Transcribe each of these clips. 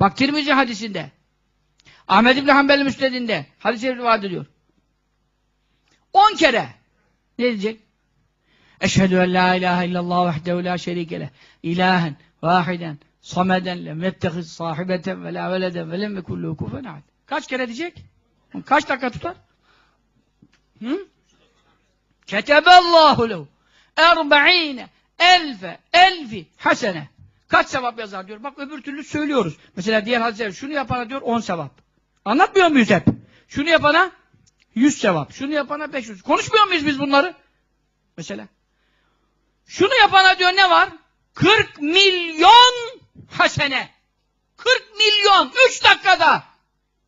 Bak Tirmizi hadisinde. Ahmed İbni Hanbel Müsned'inde hadis-i rivayet ediyor. 10 kere ne diyecek? Eşhedü en la ilahe illallah vahdehu la şerike leh. İlahen vahiden sameden lem sahibeten ve la veleden ve lem yekullu kufen ahad. Kaç kere diyecek? Kaç dakika tutar? Hı? Keteballahu lehu erba'ine elfe elfi hasene. Kaç sevap yazar diyor. Bak öbür türlü söylüyoruz. Mesela diğer hadisler şunu yapana diyor 10 sevap. Anlatmıyor muyuz hep? Şunu yapana 100 sevap. Şunu yapana 500. Konuşmuyor muyuz biz bunları? Mesela. Şunu yapana diyor ne var? 40 milyon hasene. 40 milyon 3 dakikada.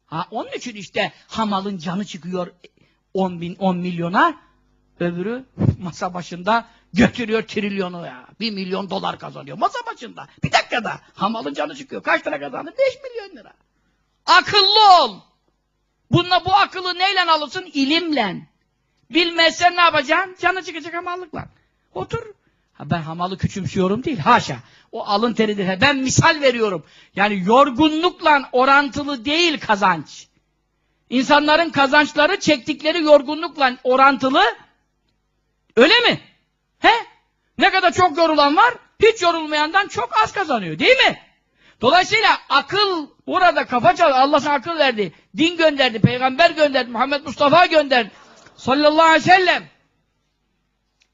Ha onun için işte hamalın canı çıkıyor 10 bin 10 milyona. Öbürü masa başında götürüyor trilyonu ya. 1 milyon dolar kazanıyor masa başında. Bir dakikada hamalın canı çıkıyor. Kaç lira kazandı? 5 milyon lira. Akıllı ol. Bununla bu akıllı neyle alırsın? İlimle. Bilmezsen ne yapacaksın? Canı çıkacak hamallıkla. Otur. Ha ben hamalı küçümsüyorum değil. Haşa. O alın teridir. Ben misal veriyorum. Yani yorgunlukla orantılı değil kazanç. İnsanların kazançları çektikleri yorgunlukla orantılı. Öyle mi? He? Ne kadar çok yorulan var, hiç yorulmayandan çok az kazanıyor. Değil mi? Dolayısıyla akıl burada kafa çal. Allah sana akıl verdi. Din gönderdi, peygamber gönderdi, Muhammed Mustafa gönderdi. Sallallahu aleyhi ve sellem.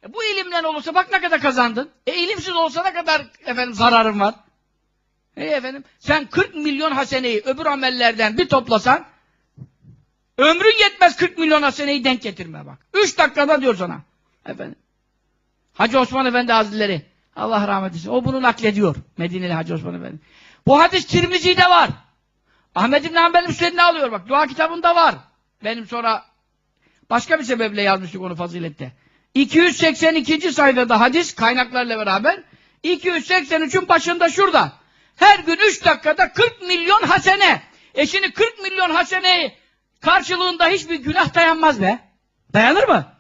E bu ilimden olursa bak ne kadar kazandın. E ilimsiz olsa ne kadar efendim zararın var. E efendim sen 40 milyon haseneyi öbür amellerden bir toplasan ömrün yetmez 40 milyon haseneyi denk getirme bak. 3 dakikada diyor sana. Efendim. Hacı Osman Efendi Hazretleri Allah rahmet eylesin. O bunu naklediyor. Medineli Hacı Osman Efendi. Bu hadis Tirmizi'de var. Ahmet İbn Hanbel Müsned'ini alıyor bak. Dua kitabında var. Benim sonra başka bir sebeple yazmıştık onu fazilette. 282. sayfada hadis kaynaklarla beraber 283'ün başında şurada. Her gün 3 dakikada 40 milyon hasene. E şimdi 40 milyon haseneyi karşılığında hiçbir günah dayanmaz be. Dayanır mı?